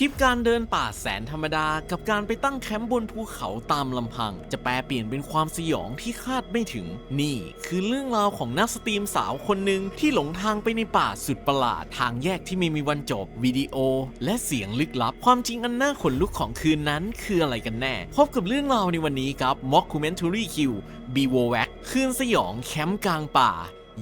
คลิปการเดินป่าแสนธรรมดากับการไปตั้งแคมป์บนภูเขาตามลำพัง จะแปลเปลี่ยนเป็นความสยองที่คาดไม่ถึง นี่คือเรื่องราวของนักสตรีมสาวคนหนึ่งที่หลงทางไปในป่าสุดประหลาด ทางแยกที่ไม่มีวันจบวิดีโอ และเสียงลึกลับ ความจริงอันน่าขนลุกของคืนนั้นคืออะไรกันแน่ พบกับเรื่องราวในวันนี้ครับ Mockumentary Q b w o w a c คืนสยองแคมป์กลางป่า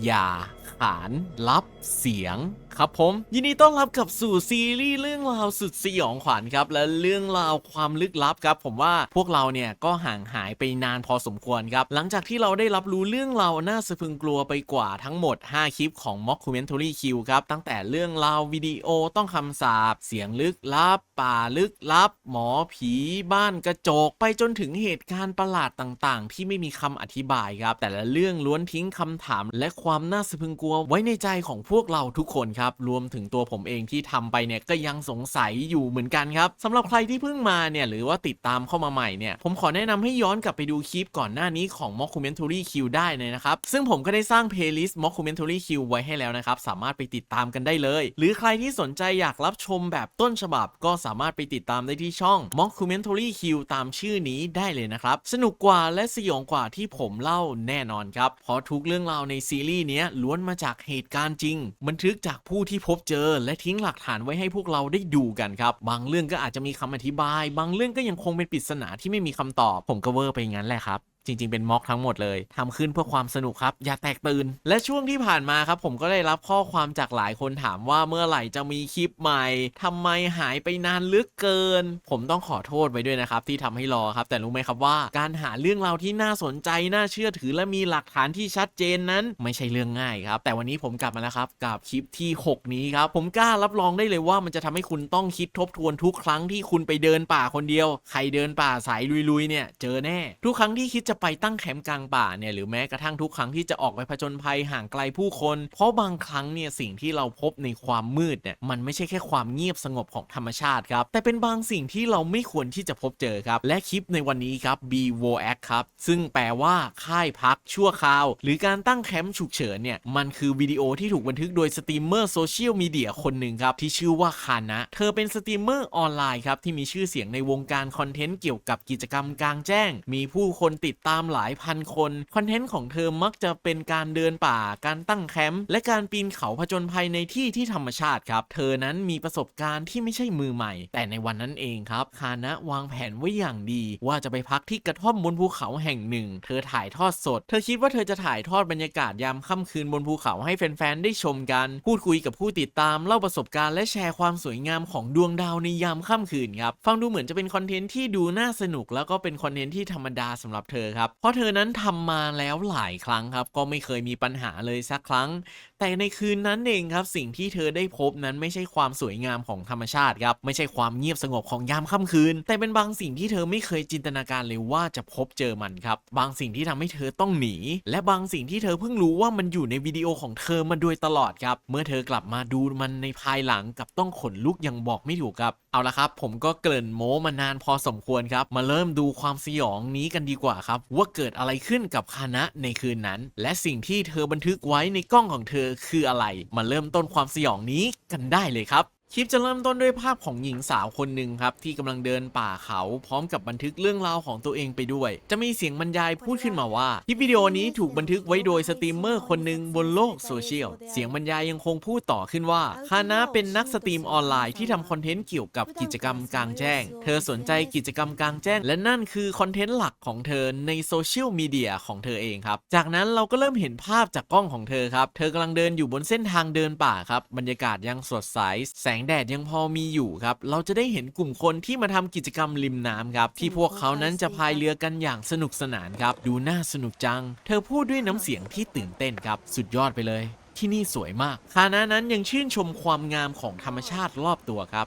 อย่าขาน ลับ เสียง ครับผม ยินดีต้อนรับกับสู่ซีรีส์เรื่องราวสุดสยองขวัญครับ และเรื่องราวความลึกลับครับผมว่าพวกเราเนี่ยก็ห่างหายไปนานพอสมควรครับ หลังจากที่เราได้รับรู้เรื่องราวน่าสะพรึงกลัวไปกว่าทั้งหมด 5 คลิปของ Mockumentary Q ครับ ตั้งแต่เรื่องราววิดีโอต้องคำสาปเสียงลึกลับ ป่าลึกลับ หมอผีบ้านกระจก ไปจนถึงเหตุการณ์ประหลาดต่างๆ ที่ไม่มีคำอธิบายครับ แต่ละเรื่องล้วนทิ้งคำถาม และความน่าสะพรึงกลัวไว้ในใจของพวกเราทุกคนครับรวมถึงตัวผมเองที่ทำไปเนี่ยก็ยังสงสัยอยู่เหมือนกันครับสำหรับใครที่เพิ่งมาเนี่ยหรือว่าติดตามเข้ามาใหม่เนี่ยผมขอแนะนำให้ย้อนกลับไปดูคลิปก่อนหน้านี้ของ Mockumentary Q ได้เลยนะครับ ซึ่งผมก็ได้สร้าง playlist Mockumentary Q ไว้ให้แล้วนะครับ สามารถไปติดตามกันได้เลย หรือใครที่สนใจอยากรับชมแบบต้นฉบับ ก็สามารถไปติดตามได้ที่ช่อง Mockumentary Q ตามชื่อนี้ได้เลยนะครับ สนุกกว่าและสยองกว่าที่ผมเล่าแน่นอนครับเพราะทุกเรื่องราวในซีรีส์นี้ล้วนมาจากเหตุการณ์จริงบันทึกจากผูู้้ที่พบเจอ และทิ้งหลักฐานไว้ให้พวกเราได้ดูกันครับ บางเรื่องก็อาจจะมีคำอธิบาย บางเรื่องก็ยังคงเป็นปริศนาที่ไม่มีคำตอบ ผมก็เวอร์ไปงั้นแหละครับ จริง ๆ เป็นม็อกทั้งหมดเลยทำขึ้นเพื่อความสนุกครับ อย่าแตกตื่น และช่วงที่ผ่านมาครับ ผมก็ได้รับข้อความจากหลายคนถามว่าเมื่อไหร่จะมีคลิปใหม่ทำไมหายไปนานเหลึกเกิน ผมต้องขอโทษไว้ด้วยนะครับ ที่ทำให้รอครับ แต่รู้ไหมครับว่า การหาเรื่องราวที่น่าสนใจน่าเชื่อถือและมีหลักฐานที่ชัดเจนนั้น ไม่ใช่เรื่องง่ายครับ แต่วันนี้ผมกลับมาแล้วครับกับคลิปที่ 6 นี้ครับผมกล้ารับรองได้เลยว่ามันจะทำให้คุณต้องคิดทบทวนทุกครั้งที่คุณไปเดินป่าคนเดียว ใครเดินป่าสายลุยๆเนี่ยเจอแน่ ทุกครั้งที่คิดจะไปตั้งแคมป์กลางป่าเนี่ยหรือแม้กระทั่งทุกครั้งที่จะออกไปผจญภัยห่างไกลผู้คน เพราะบางครั้งเนี่ยสิ่งที่เราพบในความมืดเนี่ยมันไม่ใช่แค่ความเงียบสงบของธรรมชาติครับ แต่เป็นบางสิ่งที่เราไม่ควรที่จะพบเจอครับ และคลิปในวันนี้ครับ BVAC ครับ ซึ่งแปลว่าค่ายพักชั่วคราว หรือการตั้งแคมป์ฉุกเฉินเนี่ยมันคือวิดีโอที่ถูกบันทึกโดยสตรีมเมอร์โซเชียลมีเดียคนหนึ่งครับที่ชื่อว่าคานะ เธอเป็นสตรีมเมอร์ออนไลน์ครับที่มีชื่อเสียงในวงการคอนเทนต์เกี่ยวกับกิจกรรมกลางแจ้ง มีผู้คนติดตามหลายพันคน คอนเทนต์ของเธอมักจะเป็นการเดินป่า การตั้งแคมป์ และการปีนเขาผจญภัยในที่ที่ธรรมชาติครับ เธอนั้นมีประสบการณ์ที่ไม่ใช่มือใหม่ แต่ในวันนั้นเองครับ คานะวางแผนไว้อย่างดี ว่าจะไปพักที่กระท่อมบนภูเขาแห่งหนึ่ง เธอถ่ายทอดสด เธอคิดว่าเธอจะถ่ายทอดบรรยากาศยามค่ำคืนบนภูเขาให้แฟนๆ ได้ชมกัน พูดคุยกับผู้ติดตาม เล่าประสบการณ์และแชร์ความสวยงามของดวงดาวในยามค่ำคืนครับ ฟังดูเหมือนจะเป็นคอนเทนต์ที่ดูน่าสนุกแล้วก็เป็นคอนเทนต์ที่ธรรมดาสำหรับเธอครับ เพราะเธอนั้นทำมาแล้วหลายครั้งครับ ก็ไม่เคยมีปัญหาเลยสักครั้ง แต่ในคืนนั้นเองครับ สิ่งที่เธอได้พบนั้นไม่ใช่ความสวยงามของธรรมชาติครับไม่ใช่ความเงียบสงบของยามค่ำคืน แต่เป็นบางสิ่งที่เธอไม่เคยจินตนาการเลยว่าจะพบเจอมันครับบางสิ่งที่ทำให้เธอต้องหนี และบางสิ่งที่เธอเพิ่งรู้ว่ามันอยู่ในวิดีโอของเธอมาโดยตลอดครับเมื่อเธอกลับมาดูมันในภายหลังกับต้องขนลุกอย่างบอกไม่ถูกครับเอาละครับ ผมก็เกริ่นโม้มานานพอสมควรครับ มาเริ่มดูความสยองนี้กันดีกว่าครับว่าเกิดอะไรขึ้นกับคานะในคืนนั้น และสิ่งที่เธอบันทึกไว้ในกล้องของเธอคืออะไร มาเริ่มต้นความสยองนี้กันได้เลยครับ คลิปจะเริ่มต้นด้วยภาพของหญิงสาวคนหนึ่งครับ ที่กำลังเดินป่าเขาพร้อมกับบันทึกเรื่องราวของตัวเองไปด้วย จะมีเสียงบรรยายพูดขึ้นมาว่าคลิปวิดีโอนี้ถูกบันทึกไว้โดยสตรีมเมอร์คนหนึ่งบนโลกโซเชียล เสียงบรรยายยังคงพูดต่อขึ้นว่าคานะเป็นนักสตรีมออนไลน์ที่ทำคอนเทนต์เกี่ยวกับกิจกรรมกลางแจ้ง เธอสนใจกิจกรรมกลางแจ้ง และนั่นคือคอนเทนต์หลักของเธอในโซเชียลมีเดียของเธอเองครับจากนั้นเราก็เริ่มเห็นภาพจากกล้องของเธอครับเธอกำลังเดินอยู่บนเส้นทางเดินป่าครับบรรยากาศยังสดใสแสงแดดยังพอมีอยู่ครับเราจะได้เห็นกลุ่มคนที่มาทำกิจกรรมริมน้ำครับที่พวกเขานั้นจะพายเรือกันอย่างสนุกสนานครับ ดูน่าสนุกจัง เธอพูดด้วยน้ำเสียงที่ตื่นเต้นครับสุดยอดไปเลยที่นี่สวยมากคานะนั้นยังชื่นชมความงามของธรรมชาติรอบตัวครับ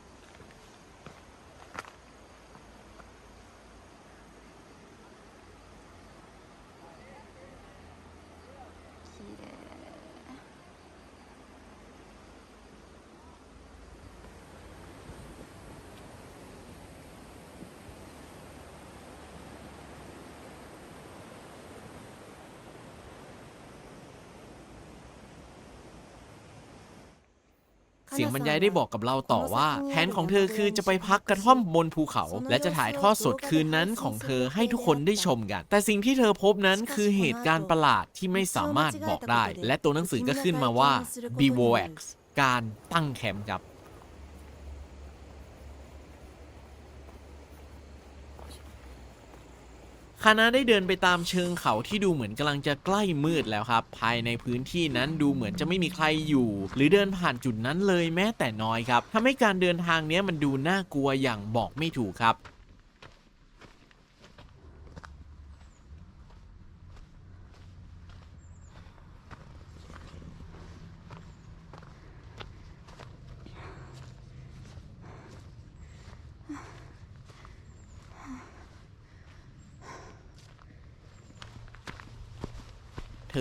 สียงบรรยายได้บอกกับเราต่อว่าแผนของเธอคือจะไปพักกระท่อมบนภูเขา และจะถ่ายทอดสดคืนนั้นของเธอให้ทุกคนได้ชมกัน แต่สิ่งที่เธอพบนั้นคือเหตุการณ์ประหลาดที่ไม่สามารถบอกได้ และตัวหนังสือก็ขึ้นมาว่า Bivouac การตั้งแคมป์ครับ คณะได้เดินไปตามเชิงเขาที่ดูเหมือนกำลังจะใกล้มืดแล้วครับ ภายในพื้นที่นั้นดูเหมือนจะไม่มีใครอยู่ หรือเดินผ่านจุดนั้นเลยแม้แต่น้อยครับทำให้การเดินทางนี้มันดูน่ากลัวอย่างบอกไม่ถูกครับ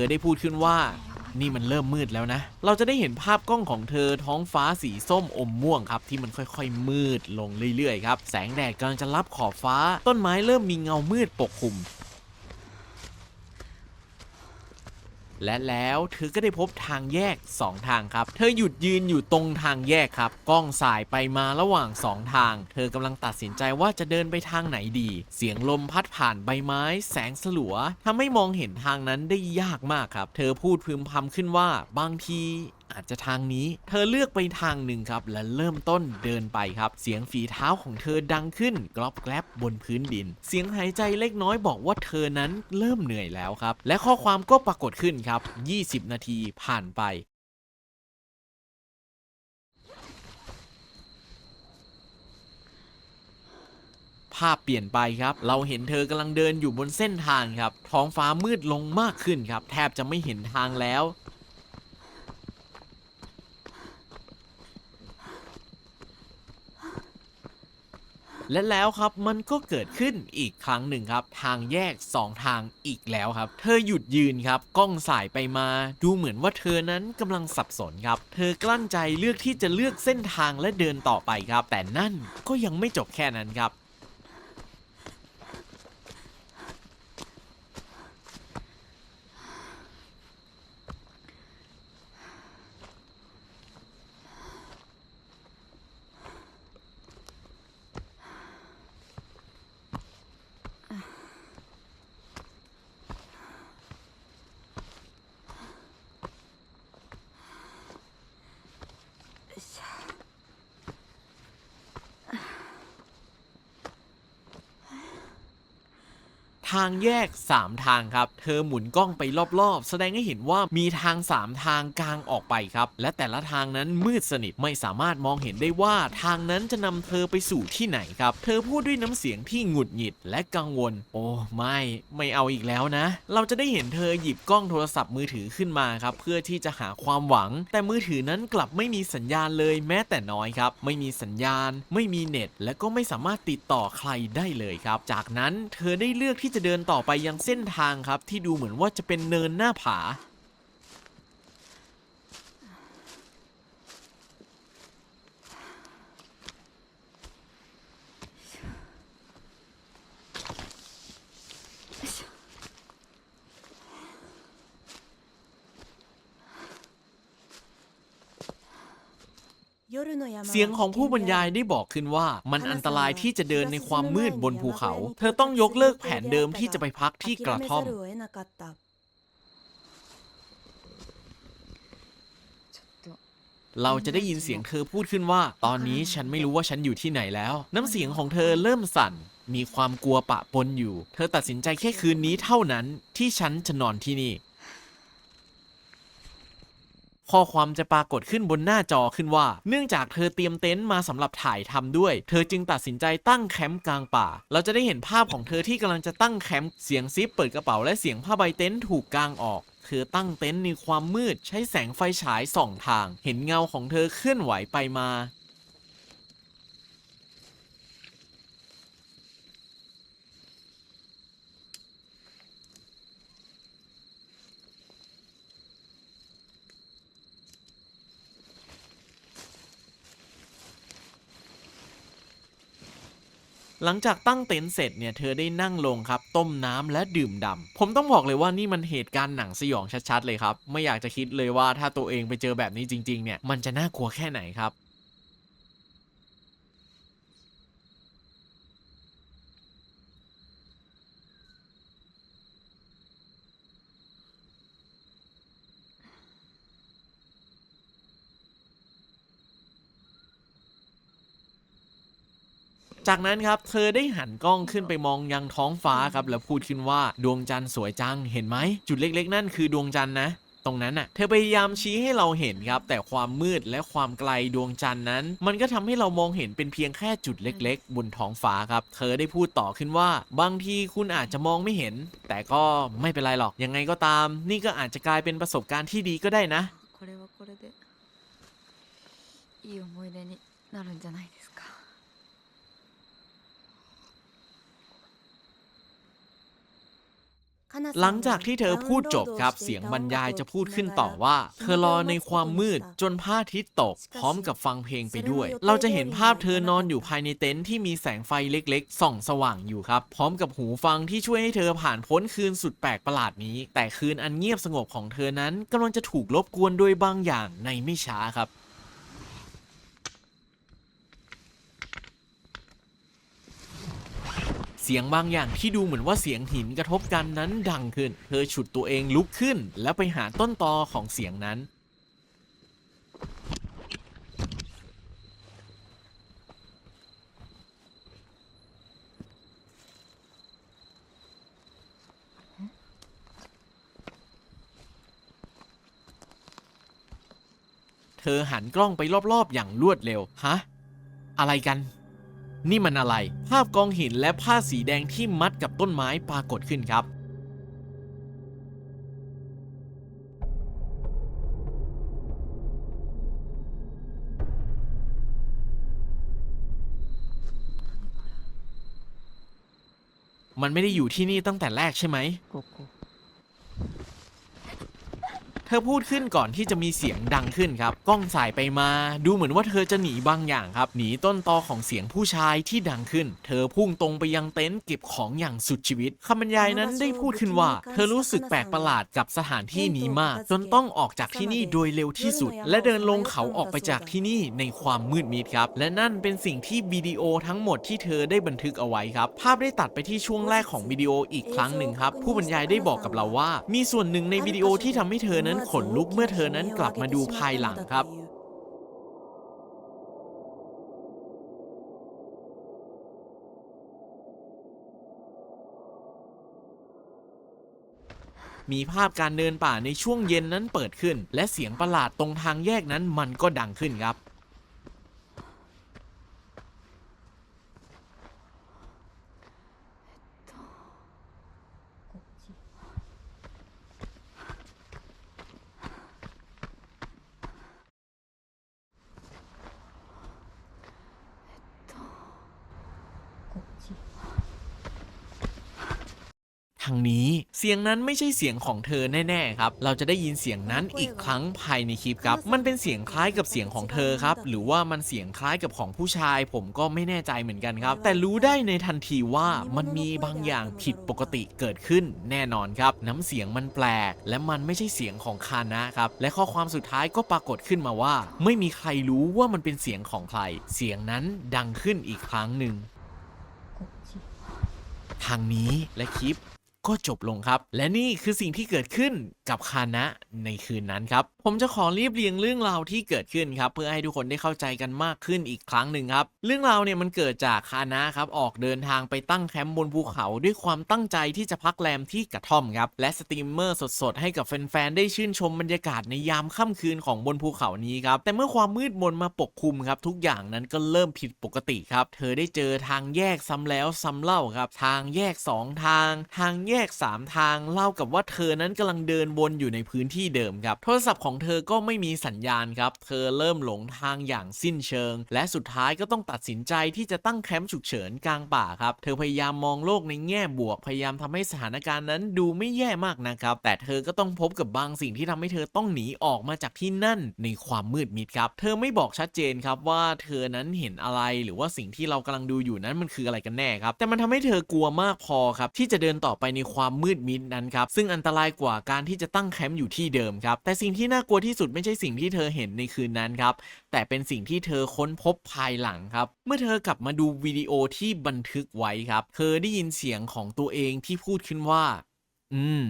อได้พูดขึ้นว่า นี่มันเริ่มมืดแล้วนะ เราจะได้เห็นภาพกล้องของเธอท้องฟ้าสีส้มอมม่วงครับ ที่มันค่อยๆ มืดลงเรื่อยๆครับ แสงแดดกำลังจะรับขอบฟ้า ต้นไม้เริ่มมีเงามืดปกคลุม และแล้วเธอก็ได้พบทางแยก 2 ทางครับ เธอหยุดยืนอยู่ตรงทางแยกครับ กล้องสายไปมาระหว่าง 2 ทาง เธอกำลังตัดสินใจว่าจะเดินไปทางไหนดี เสียงลมพัดผ่านใบไม้ แสงสลัวทำให้มองเห็นทางนั้นได้ยากมากครับ เธอพูดพึมพำขึ้นว่าบางที อาจจะทางนี้ เธอเลือกไปทางหนึ่งครับ และเริ่มต้นเดินไปครับ เสียงฝีเท้าของเธอดังขึ้นกรอบแกรบบนพื้นดิน เสียงหายใจเล็กน้อยบอกว่าเธอนั้นเริ่มเหนื่อยแล้วครับ และข้อความก็ปรากฏขึ้นครับ 20 นาทีผ่านไปภาพเปลี่ยนไปครับ เราเห็นเธอกำลังเดินอยู่บนเส้นทางครับ ท้องฟ้ามืดลงมากขึ้นครับ แทบจะไม่เห็นทางแล้ว และแล้วครับมันก็เกิดขึ้นอีกครั้งหนึ่งครับ ทางแยก 2 ทางอีกแล้วครับ เธอหยุดยืนครับกล้องสายไปมา ดูเหมือนว่าเธอนั้นกำลังสับสนครับ เธอกลั้นใจเลือกที่จะเลือกเส้นทางและเดินต่อไปครับ แต่นั่นก็ยังไม่จบแค่นั้นครับ ทางแยก 3 ทางครับ เธอหมุนกล้องไปรอบๆ แสดงให้เห็นว่ามีทาง 3 ทางกลางออกไปครับ และแต่ละทางนั้นมืดสนิทไม่สามารถมองเห็นได้ว่าทางนั้นจะนำเธอไปสู่ที่ไหนครับ เธอพูดด้วยน้ำเสียงที่หงุดหงิดและกังวล โอ้ไม่ไม่เอาอีกแล้วนะ เราจะได้เห็นเธอหยิบกล้องโทรศัพท์มือถือขึ้นมาครับเพื่อที่จะหาความหวัง แต่มือถือนั้นกลับไม่มีสัญญาณเลยแม้แต่น้อยครับ ไม่มีสัญญาณ ไม่มีเน็ต และก็ไม่สามารถติดต่อใครได้เลยครับ จากนั้นเธอได้เลือกที่จะจะเดินต่อไปยังเส้นทางครับที่ดูเหมือนว่าจะเป็นเนินหน้าผา เสียงของผู้บรรยายได้บอกขึ้นว่า มันอันตรายที่จะเดินในความมืดบนภูเขา เธอต้องยกเลิกแผนเดิมที่จะไปพักที่กระท่อม เราจะได้ยินเสียงเธอพูดขึ้นว่า ตอนนี้ฉันไม่รู้ว่าฉันอยู่ที่ไหนแล้ว น้ำเสียงของเธอเริ่มสั่น มีความกลัวปะปนอยู่ เธอตัดสินใจแค่คืนนี้เท่านั้นที่ฉันจะนอนที่นี่ ข้อความจะปรากฏขึ้นบนหน้าจอขึ้นว่า เนื่องจากเธอเตรียมเต็นท์มาสำหรับถ่ายทำด้วย เธอจึงตัดสินใจตั้งแคมป์กลางป่า เราจะได้เห็นภาพของเธอที่กำลังจะตั้งแคมป์เสียงซิปเปิดกระเป๋าและเสียงผ้าใบเต็นท์ถูกกางออกเธอตั้งเต็นท์ในความมืดใช้แสงไฟฉายส่องทาง เห็นเงาของเธอเคลื่อนไหวไปมา หลังจากตั้งเต็นท์เสร็จเนี่ยเธอได้นั่งลงครับ ต้มน้ำและดื่มด่ำผมต้องบอกเลยว่านี่มันเหตุการณ์หนังสยองชัดๆเลยครับ ไม่อยากจะคิดเลยว่าถ้าตัวเองไปเจอแบบนี้จริงๆเนี่ยมันจะน่ากลัวแค่ไหนครับ จากนั้นครับ เธอได้หันกล้องขึ้นไปมองยังท้องฟ้าครับ แล้วพูดขึ้นว่าดวงจันทร์สวยจังเห็นไหม จุดเล็กๆ นั่นคือดวงจันทร์นะ ตรงนั้นน่ะ เธอพยายามชี้ให้เราเห็นครับ แต่ความมืดและความไกลดวงจันทร์นั้น มันก็ทำให้เรามองเห็นเป็นเพียงแค่จุดเล็ก ๆ บนท้องฟ้าครับ เธอได้พูดต่อขึ้นว่า บางทีคุณอาจจะมองไม่เห็น แต่ก็ไม่เป็นไรหรอกยังไงก็ตาม นี่ก็อาจจะกลายเป็นประสบการณ์ที่ดีก็ได้นะ これはこれでいい思い出になるんじゃないです หลังจากที่เธอพูดจบครับเสียงบรรยายจะพูดขึ้นต่อว่า เธอรอในความมืดจนพระอาทิตย์ตก พร้อมกับฟังเพลงไปด้วย เราจะเห็นภาพเธอนอนอยู่ภายในเต็นท์ที่มีแสงไฟเล็กๆ ส่องสว่างอยู่ครับ พร้อมกับหูฟังที่ช่วยให้เธอผ่านพ้นคืนสุดแปลกประหลาดนี้ แต่คืนอันเงียบสงบของเธอนั้นกำลังจะถูกรบกวนโดยบางอย่างในไม่ช้าครับ สียงบางอย่างที่ดูเหมือนว่าเสียงหินกระทบกันนั้นดังขึ้น เธอฉุดตัวเองลุกขึ้น แล้วไปหาต้นตอของเสียงนั้น เธอหันกล้องไปรอบๆอย่างรวดเร็ว ฮะ อะไรกัน นี่มันอะไร ภาพกองหินและผ้าสีแดงที่มัดกับต้นไม้ปรากฏขึ้นครับ มันไม่ได้อยู่ที่นี่ตั้งแต่แรกใช่ไหมここ เธอพูดขึ้นก่อนที่จะมีเสียงดังขึ้นครับ กล้องสายไปมา ดูเหมือนว่าเธอจะหนีบางอย่างครับ หนีต้นตอของเสียงผู้ชายที่ดังขึ้น เธอพุ่งตรงไปยังเต็นท์เก็บของอย่างสุดชีวิตคำบรรยายนั้นได้พูดขึ้นว่า เธอรู้สึกแปลกประหลาดกับสถานที่นี้มาก จนต้องออกจากที่นี่โดยเร็วที่สุด และเดินลงเขาออกไปจากที่นี่ในความมืดมิดครับ และนั่นเป็นสิ่งที่วิดีโอทั้งหมดที่เธอได้บันทึกเอาไว้ครับ ภาพได้ตัดไปที่ช่วงแรกของวิดีโออีกครั้งหนึ่งครับ ผู้บรรยายได้บอกกับเราว่า มีส่วนหนึ่งในวิดีโอที่ทำให้เธอนั้นขนลุกเมื่อเธอนั้นกลับมาดูภายหลังครับ มีภาพการเดินป่าในช่วงเย็นนั้นเปิดขึ้น และเสียงประหลาดตรงทางแยกนั้นมันก็ดังขึ้นครับ ทางนี้เสียง นั้นไม่ใช่เสียงของเธอแน่ๆครับ เราจะได้ยินเสียงนั้นอีกครั้งภายในคลิปครับ มันเป็นเสียงคล้ายกับเสียงของเธอครับ หรือว่ามันเสียงคล้ายกับของผู้ชาย ผมก็ไม่แน่ใจเหมือนกันครับ แต่รู้ได้ในทันทีว่ามันมีบางอย่างผิดปกติเกิดขึ้นแน่นอนครับ น้ำเสียงมันแปลก และมันไม่ใช่เสียงของคานะครับ และข้อความสุดท้ายก็ปรากฏขึ้นมาว่า ไม่มีใครรู้ว่ามันเป็นเสียงของใคร เสียงนั้นดังขึ้นอีกครั้งหนึ่งทางนี้และคลิป ก็จบลงครับ และนี่คือสิ่งที่เกิดขึ้น กับคานะในคืนนั้นครับ ผมจะขอรีบเรียงเรื่องราวที่เกิดขึ้นครับ เพื่อให้ทุกคนได้เข้าใจกันมากขึ้นอีกครั้งหนึ่งครับ เรื่องราวเนี่ยมันเกิดจากคานะครับออกเดินทางไปตั้งแคมป์บนภูเขาด้วยความตั้งใจที่จะพักแรมที่กระท่อมครับและสตรีมเมอร์สดๆ ให้กับแฟนๆได้ชื่นชมบรรยากาศในยามค่ำคืนของบนภูเขานี้ครับแต่เมื่อความมืดมนมาปกคลุมครับทุกอย่างนั้นก็เริ่มผิดปกติครับ เธอได้เจอทางแยกซ้ำแล้วซ้ำเล่าครับ ทางแยกสองทาง ทางแยกสามทางเล่ากับว่าเธอนั้นกำลังเดินวนอยู่ในพื้นที่เดิมครับ โทรศัพท์ของเธอก็ไม่มีสัญญาณครับ เธอเริ่มหลงทางอย่างสิ้นเชิง และสุดท้ายก็ต้องตัดสินใจที่จะตั้งแคมป์ฉุกเฉินกลางป่าครับ เธอพยายามมองโลกในแง่บวก พยายามทำให้สถานการณ์นั้นดูไม่แย่มากนะครับ แต่เธอก็ต้องพบกับบางสิ่งที่ทำให้เธอต้องหนีออกมาจากที่นั่นในความมืดมิดครับ เธอไม่บอกชัดเจนครับว่าเธอนั้นเห็นอะไรหรือว่าสิ่งที่เรากำลังดูอยู่นั้นมันคืออะไรกันแน่ครับ แต่มันทำให้เธอกลัวมากพอครับที่จะเดินต่อไปในความมืดมิดนั้นครับ ซึ่งอันตรายกว่าการที่จะตั้งแคมป์อยู่ที่เดิมครับ แต่สิ่งที่น่ากลัวที่สุดไม่ใช่สิ่งที่เธอเห็นในคืนนั้นครับ แต่เป็นสิ่งที่เธอค้นพบภายหลังครับ เมื่อเธอกลับมาดูวิดีโอที่บันทึกไว้ครับ เธอได้ยินเสียงของตัวเองที่พูดขึ้นว่า อืม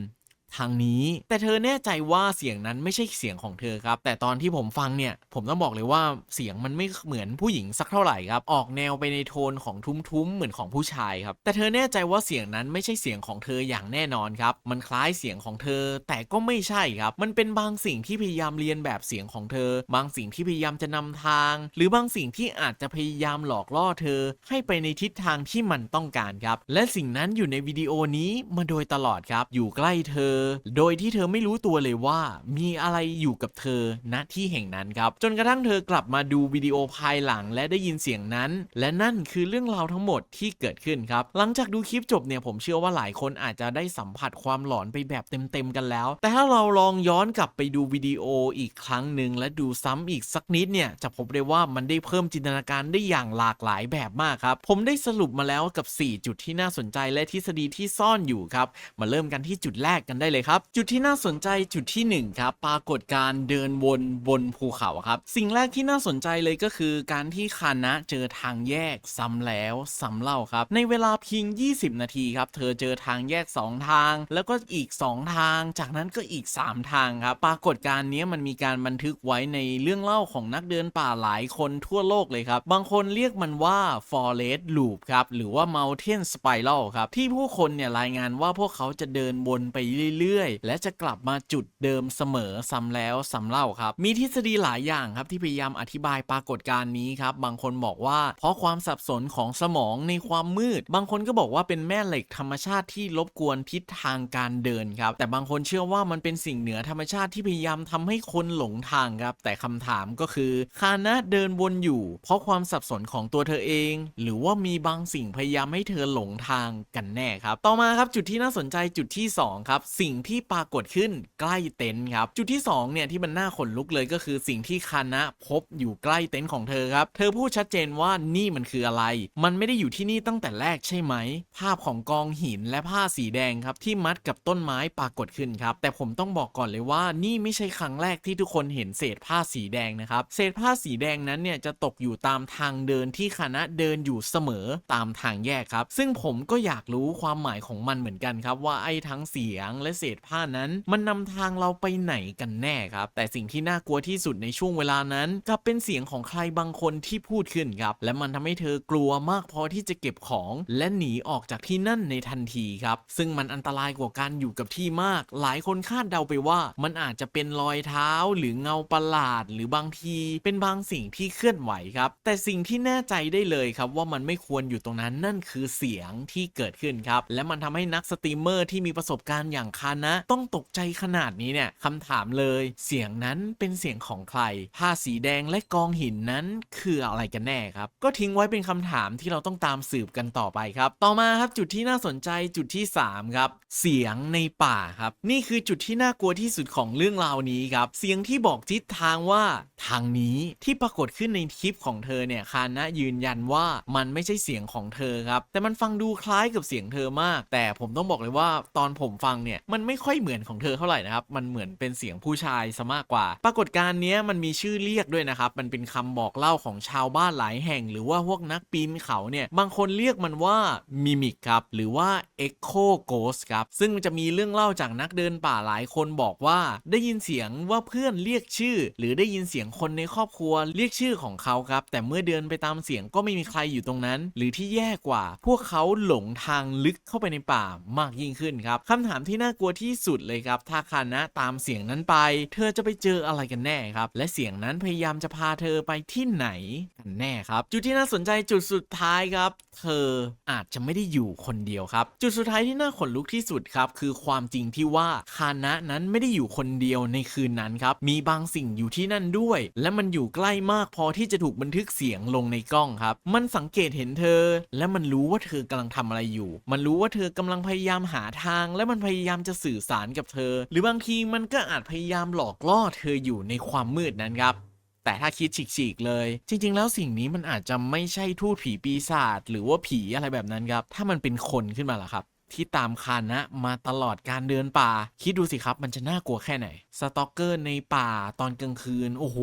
ทางนี้ แต่เธอแน่ใจว่าเสียงนั้นไม่ใช่เสียงของเธอครับ แต่ตอนที่ผมฟังเนี่ย ผมต้องบอกเลยว่าเสียงมันไม่เหมือนผู้หญิงสักเท่าไหร่ครับ ออกแนวไปในโทนของทุ้มๆเหมือนของผู้ชายครับ แต่เธอแน่ใจว่าเสียงนั้นไม่ใช่เสียงของเธออย่างแน่นอนครับ มันคล้ายเสียงของเธอ แต่ก็ไม่ใช่ครับ มันเป็นบางสิ่งที่พยายามเรียนแบบเสียงของเธอ บางสิ่งที่พยายามจะนำทาง หรือบางสิ่งที่อาจจะพยายามหลอกล่อเธอ ให้ไปในทิศทางที่มันต้องการครับ และสิ่งนั้นอยู่ในวิดีโอนี้มาโดยตลอดครับ อยู่ใกล้เธอโดยที่เธอไม่รู้ตัวเลยว่า มีอะไรอยู่กับเธอณที่แห่งนั้นครับ จนกระทั่งเธอกลับมาดูวิดีโอภายหลังและได้ยินเสียงนั้น และนั่นคือเรื่องราวทั้งหมดที่เกิดขึ้นครับ หลังจากดูคลิปจบเนี่ยผมเชื่อว่าหลายคนอาจจะได้สัมผัสความหลอนไปแบบเต็มๆกันแล้ว แต่ถ้าเราลองย้อนกลับไปดูวิดีโออีกครั้งหนึ่งและดูซ้ำอีกสักนิดเนี่ยจะพบได้ว่ามันได้เพิ่มจินตนาการได้อย่างหลากหลายแบบมากครับ ผมได้สรุปมาแล้วกับ 4 จุดที่น่าสนใจและทฤษฎีที่ซ่อนอยู่ครับ มาเริ่มกันที่จุดแรกกันได้เลยครับ จุดที่น่าสนใจจุดที่ 1 ครับ ปรากฏการเดินวนบนภูเขาครับ สิ่งแรกที่น่าสนใจเลยก็คือ การที่คานะเจอทางแยกซ้ำแล้วซ้ำเล่าครับ ในเวลาเพียง 20 นาทีครับ เธอเจอทางแยก 2 ทาง แล้วก็อีก 2 ทาง จากนั้นก็อีก 3 ทางครับ ปรากฏการนี้มันมีการบันทึกไว้ในเรื่องเล่าของนักเดินป่าหลายคนทั่วโลกเลยครับ บางคนเรียกมันว่า forest loop ครับ หรือว่า mountain spiral ครับ ที่ผู้คนเนี่ยรายงานว่าพวกเขาจะเดินวนไปเรื่อยๆ และจะกลับมาจุดเดิมเสมอซ้ำแล้วซ้ำเล่าครับ มีทฤษฎีหลายอย่างครับที่พยายามอธิบายปรากฏการณ์นี้ครับ บางคนบอกว่าเพราะความสับสนของสมองในความมืด บางคนก็บอกว่าเป็นแม่เหล็กธรรมชาติที่รบกวนทิศทางการเดินครับ แต่บางคนเชื่อว่ามันเป็นสิ่งเหนือธรรมชาติที่พยายามทำให้คนหลงทางครับ แต่คำถามก็คือคานะเดินวนอยู่ เพราะความสับสนของตัวเธอเอง หรือว่ามีบางสิ่งพยายามให้เธอหลงทางกันแน่ครับ ต่อมาครับจุดที่น่าสนใจจุดที่สองครับสิ่งงที่ปรากฏขึ้นใกล้เต็นท์ครับ จุดที่สองเนี่ยที่มันน่าขนลุกเลยก็คือสิ่งที่คานะพบอยู่ใกล้เต็นท์ของเธอครับ เธอพูดชัดเจนว่านี่มันคืออะไร มันไม่ได้อยู่ที่นี่ตั้งแต่แรกใช่ไหม ภาพของกองหินและผ้าสีแดงครับที่มัดกับต้นไม้ปรากฏขึ้นครับ แต่ผมต้องบอกก่อนเลยว่านี่ไม่ใช่ครั้งแรกที่ทุกคนเห็นเศษผ้าสีแดงนะครับ เศษผ้าสีแดงนั้นเนี่ยจะตกอยู่ตามทางเดินที่คณะเดินอยู่เสมอตามทางแยกครับ ซึ่งผมก็อยากรู้ความหมายของมันเหมือนกันครับว่าไอ้ทั้งเสียงและเศษผ้านั้น มันนำทางเราไปไหนกันแน่ครับ แต่สิ่งที่น่ากลัวที่สุดในช่วงเวลานั้นกลับเป็นเสียงของใครบางคนที่พูดขึ้นครับ และมันทำให้เธอกลัวมากพอที่จะเก็บของและหนีออกจากที่นั่นในทันทีครับ ซึ่งมันอันตรายกว่าการอยู่กับที่มาก หลายคนคาดเดาไปว่ามันอาจจะเป็นรอยเท้าหรือเงาประหลาด หรือบางทีเป็นบางสิ่งที่เคลื่อนไหวครับ แต่สิ่งที่แน่ใจได้เลยครับว่ามันไม่ควรอยู่ตรงนั้นนั่นคือเสียงที่เกิดขึ้นครับ และมันทำให้นักสตรีมเมอร์ที่มีประสบการณ์อย่างคานะ ต้องตกใจขนาดนี้เนี่ยคำถามเลย เสียงนั้นเป็นเสียงของใคร ผ้าสีแดงและกองหินนั้นคืออะไรกันแน่ครับ ก็ทิ้งไว้เป็นคำถามที่เราต้องตามสืบกันต่อไปครับ ต่อมาครับจุดที่น่าสนใจจุดที่ 3 ครับ เสียงในป่าครับ นี่คือจุดที่น่ากลัวที่สุดของเรื่องราวนี้ครับ เสียงที่บอกทิศทางว่าทางนี้ที่ปรากฏขึ้นในคลิปของเธอเนี่ยคานะยืนยันว่ามันไม่ใช่เสียงของเธอครับ แต่มันฟังดูคล้ายกับเสียงเธอมาก แต่ผมต้องบอกเลยว่าตอนผมฟังเนี่ยมันไม่ค่อยเหมือนของเธอเท่าไหร่นะครับ มันเหมือนเป็นเสียงผู้ชายซะมากกว่า ปรากฏการณ์นี้มันมีชื่อเรียกด้วยนะครับ มันเป็นคำบอกเล่าของชาวบ้านหลายแห่ง หรือว่าพวกนักปีนเขาเนี่ย บางคนเรียกมันว่ามิมิกครับ หรือว่า Echo Ghost ครับ ซึ่งจะมีเรื่องเล่าจากนักเดินป่าหลายคนบอกว่าได้ยินเสียงว่าเพื่อนเรียกชื่อ หรือได้ยินเสียงคนในครอบครัวเรียกชื่อของเขาครับ แต่เมื่อเดินไปตามเสียงก็ไม่มีใครอยู่ตรงนั้น หรือที่แย่กว่า พวกเขาหลงทางลึกเข้าไปในป่ามากยิ่งขึ้นครับคำถามที่น่ากลัวที่สุดเลยครับ ถ้าคานะตามเสียงนั้นไป เธอจะไปเจออะไรกันแน่ครับ และเสียงนั้นพยายามจะพาเธอไปที่ไหนกันแน่ครับ จุดที่น่าสนใจจุดสุดท้ายครับ เธออาจจะไม่ได้อยู่คนเดียวครับ จุดสุดท้ายที่น่าขนลุกที่สุดครับ คือความจริงที่ว่าคานะนั้นไม่ได้อยู่คนเดียวในคืนนั้นครับ มีบางสิ่งอยู่ที่นั่นด้วย และมันอยู่ใกล้มากพอที่จะถูกบันทึกเสียงลงในกล้องครับ มันสังเกตเห็นเธอ และมันรู้ว่าเธอกำลังทำอะไรอยู่ มันรู้ว่าเธอกำลังพยายามหาทาง และมันพยายามจะสื่อสารกับเธอ หรือบางทีมันก็อาจพยายามหลอกล่อเธออยู่ในความมืดนั้นครับแต่ถ้าคิดฉีกๆเลย จริง ๆ แล้วสิ่งนี้มันอาจจะไม่ใช่ทูตผีปีศาจหรือว่าผีอะไรแบบนั้นครับ ถ้ามันเป็นคนขึ้นมาล่ะครับ ที่ตามคานะมาตลอดการเดินป่า คิดดูสิครับมันจะน่ากลัวแค่ไหน สตอกเกอร์ในป่าตอนกลางคืน โอ้โห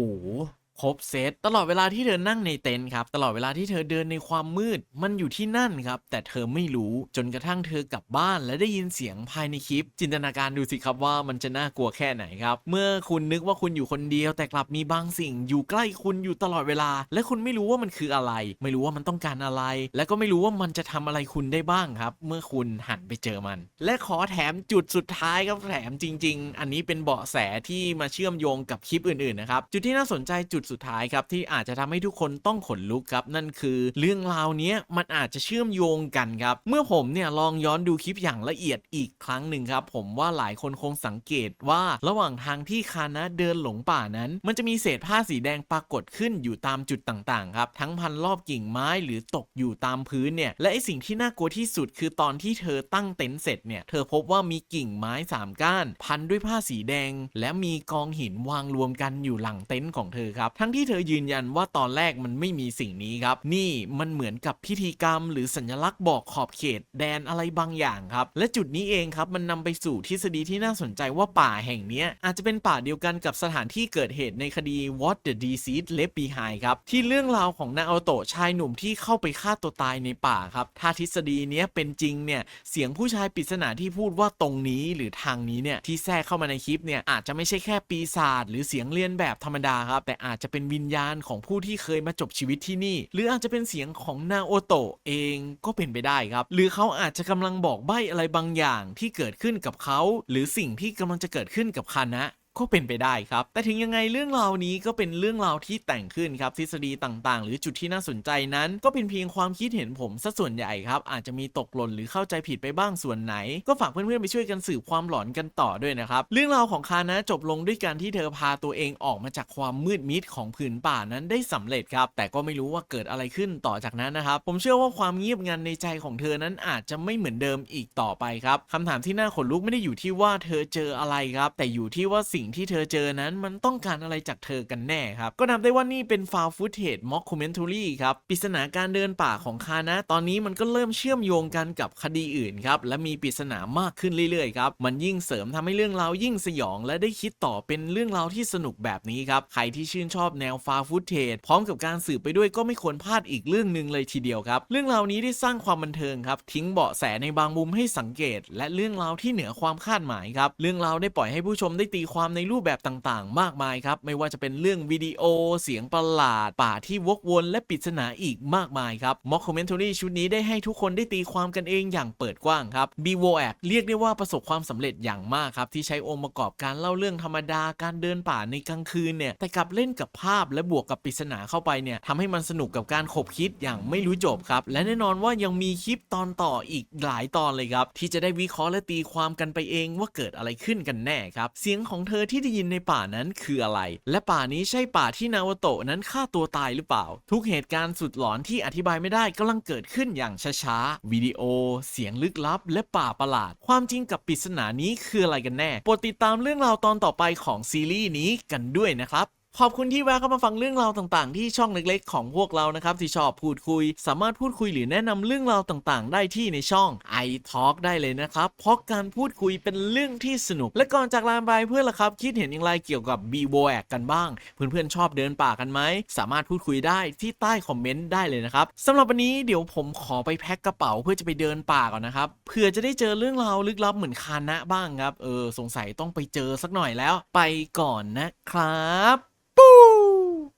ครบเซตตลอดเวลาที่เธอนั่งในเต็นท์ครับตลอดเวลาที่เธอเดินในความมืด มันอยู่ที่นั่นครับ แต่เธอไม่รู้จนกระทั่งเธอกลับบ้าน และได้ยินเสียงภายในคลิป จินตนาการดูสิครับว่ามันจะน่ากลัวแค่ไหนครับ เมื่อคุณนึกว่าคุณอยู่คนเดียว แต่กลับมีบางสิ่งอยู่ใกล้คุณอยู่ตลอดเวลา และคุณไม่รู้ว่ามันคืออะไร ไม่รู้ว่ามันต้องการอะไร และก็ไม่รู้ว่ามันจะทำอะไรคุณได้บ้างครับ เมื่อคุณหันไปเจอมัน และขอแถมจุดสุดท้ายครับแถมจริง ๆ อันนี้เป็นเบาะแสที่มาเชื่อมโยงกับคลิปอื่นๆนะครับจุดที่น่าสนใจจุดสุดท้ายครับที่อาจจะทำให้ทุกคนต้องขนลุกครับนั่นคือ เรื่องราวนี้มันอาจจะเชื่อมโยงกันครับเมื่อผมเนี่ยลองย้อนดูคลิปอย่างละเอียดอีกครั้งหนึ่งครับผมว่าหลายคนคงสังเกตว่าระหว่างทางที่คานะเดินหลงป่านั้น มันจะมีเศษผ้าสีแดงปรากฏขึ้นอยู่ตามจุดต่างๆครับทั้งพันรอบกิ่งไม้หรือตกอยู่ตามพื้นเนี่ยและไอสิ่งที่น่ากลัวที่สุดคือตอนที่เธอตั้งเต็นท์เสร็จเนี่ยเธอพบว่ามีกิ่งไม้สามก้าน พันด้วยผ้าสีแดง และมีกองหินวางรวมกันอยู่หลังเต็นท์ของเธอครับทั้งที่เธอยืนยันว่าตอนแรกมันไม่มีสิ่งนี้ครับ นี่มันเหมือนกับพิธีกรรม หรือสัญลักษณ์บอกขอบเขตแดนอะไรบางอย่างครับ และจุดนี้เองครับมันนำไปสู่ทฤษฎีที่น่าสนใจว่าป่าแห่งนี้อาจจะเป็นป่าเดียวกันกับสถานที่เกิดเหตุในคดี What the Deceased Left Behind ครับ ที่เรื่องราวของนาโอโตะชายหนุ่มที่เข้าไปฆ่าตัวตายในป่าครับ ถ้าทฤษฎีนี้เป็นจริงเนี่ยเสียงผู้ชายปริศนาที่พูดว่าตรงนี้หรือทางนี้เนี่ยที่แทรกเข้ามาในคลิปเนี่ยอาจจะไม่ใช่แค่ปีศาจหรือเสียงเลียนแบบธรรมดาครับแต่อาจจะจะเป็นวิญญาณของผู้ที่เคยมาจบชีวิตที่นี่ หรืออาจจะเป็นเสียงของนาโอโตะเองก็เป็นไปได้ครับ หรือเขาอาจจะกำลังบอกใบ้อะไรบางอย่างที่เกิดขึ้นกับเขา หรือสิ่งที่กำลังจะเกิดขึ้นกับคานะ ก็เป็นไปได้ครับ แต่ถึงยังไงเรื่องราวนี้ก็เป็นเรื่องราวที่แต่งขึ้นครับทฤษฎีต่างๆ หรือจุดที่น่าสนใจนั้น ก็เป็นเพียงความคิดเห็นผมซะส่วนใหญ่ครับ อาจจะมีตกหล่นหรือเข้าใจผิดไปบ้างส่วนไหน ก็ฝากเพื่อนๆไปช่วยกันสืบความหลอนกันต่อด้วยนะครับ เรื่องราวของคานะจบลงด้วยการที่เธอพาตัวเองออกมาจากความมืดมิดของผืนป่านั้นได้สำเร็จครับ แต่ก็ไม่รู้ว่าเกิดอะไรขึ้นต่อจากนั้นนะครับ ผมเชื่อว่าความเงียบงันในใจของเธอนั้นอาจจะไม่เหมือนเดิมอีกต่อไปครับคำถามที่น่าขนลุกไม่ได้อยู่ที่ว่าเธอเจออะไรครับ แต่อยู่ที่ว่าสิ่งที่เธอเจอนั้นมันต้องการอะไรจากเธอกันแน่ครับ ก็นับได้ว่านี่เป็นฟาวฟุตเทจม็อกคูเมนท r รี่ครับปริศนาการเดินป่าของคานะ ตอนนี้มันก็เริ่มเชื่อมโยงกันกับคดีอื่นครับและมีปริศนามากขึ้นเรื่อยๆครับมันยิ่งเสริมทำให้เรื่องราวยิ่งสยอง และได้คิดต่อเป็นเรื่องราวที่สนุกแบบนี้ครับใครที่ชื่นชอบแนวฟาวฟุตเทจพร้อมกับการสืบไปด้วยก็ไม่ควรพลาดอีกเรื่องหนึ่งเลยทีเดียวครับ เรื่องราวนี้ได้สร้างความบันเทิงครับทิ้งเบาะแสในบางมุมให้สังเกต และเรื่องราวที่เหนือความคาดหมายครับเรื่องราวได้ปล่อยให้ผู้ชมได้ตีความในรูปแบบต่างๆ มากมายครับ ไม่ว่าจะเป็นเรื่องวิดีโอ เสียงประหลาด ป่าที่วกวนและปริศนาอีกมากมายครับม็อกคอมเมนต์รี่ชุดนี้ได้ให้ทุกคนได้ตีความกันเองอย่างเปิดกว้างครับ b ีโวแเรียกได้ว่าประสบความสำเร็จอย่างมากครับ ที่ใช้องค์ประกอบการเล่าเรื่องธรรมดาการเดินป่าในกลางคืนเนี่ยแต่กลับเล่นกับภาพและบวกกับปริศนาเข้าไปเนี่ยทำให้มันสนุกกับการขบคิดอย่างไม่รู้จบครับ และแน่นอนว่ายังมีคลิปตอนต่ออีกหลายตอนเลยครับที่จะได้วิเคราะห์และตีความกันไปเองว่าเกิดอะไรขึ้นกันแน่ครับเสียงของเธอที่ได้ยินในป่านั้นคืออะไร และป่านี้ใช่ป่าที่นาวโตะนั้นฆ่าตัวตายหรือเปล่า ทุกเหตุการณ์สุดหลอนที่อธิบายไม่ได้กำลังเกิดขึ้นอย่างช้าๆ วิดีโอ เสียงลึกลับ และป่าประหลาด ความจริงกับปริศนานี้คืออะไรกันแน่โปรดติดตามเรื่องราวตอนต่อไปของซีรีส์นี้กันด้วยนะครับ ขอบคุณที่แวะเข้ามาฟังเรื่องราวต่างๆ ที่ช่องเล็กๆ ของพวกเรานะครับที่ชอบพูดคุย สามารถพูดคุยหรือแนะนำเรื่องราวต่างๆ ได้ที่ในช่อง i Talk ได้เลยนะครับ เพราะการพูดคุยเป็นเรื่องที่สนุก และก่อนจากลาไปเพื่อนละครับ คิดเห็นอย่างไรเกี่ยวกับ b ีโ a กันบ้าง เพื่อนๆชอบเดินป่ากันไหม สามารถพูดคุยได้ที่ใต้คอมเมนต์ได้เลยนะครับสำหรับวันนี้เดี๋ยวผมขอไปแพ็คกระเป๋าเพื่อจะไปเดินป่าก่อนนะครับเพื่อจะได้เจอเรื่องราวลึกลับเหมือนคานะบ้างครับเออสงสัยต้องไปเจอสักหน่อยแล้ว ไปก่อนนะครับ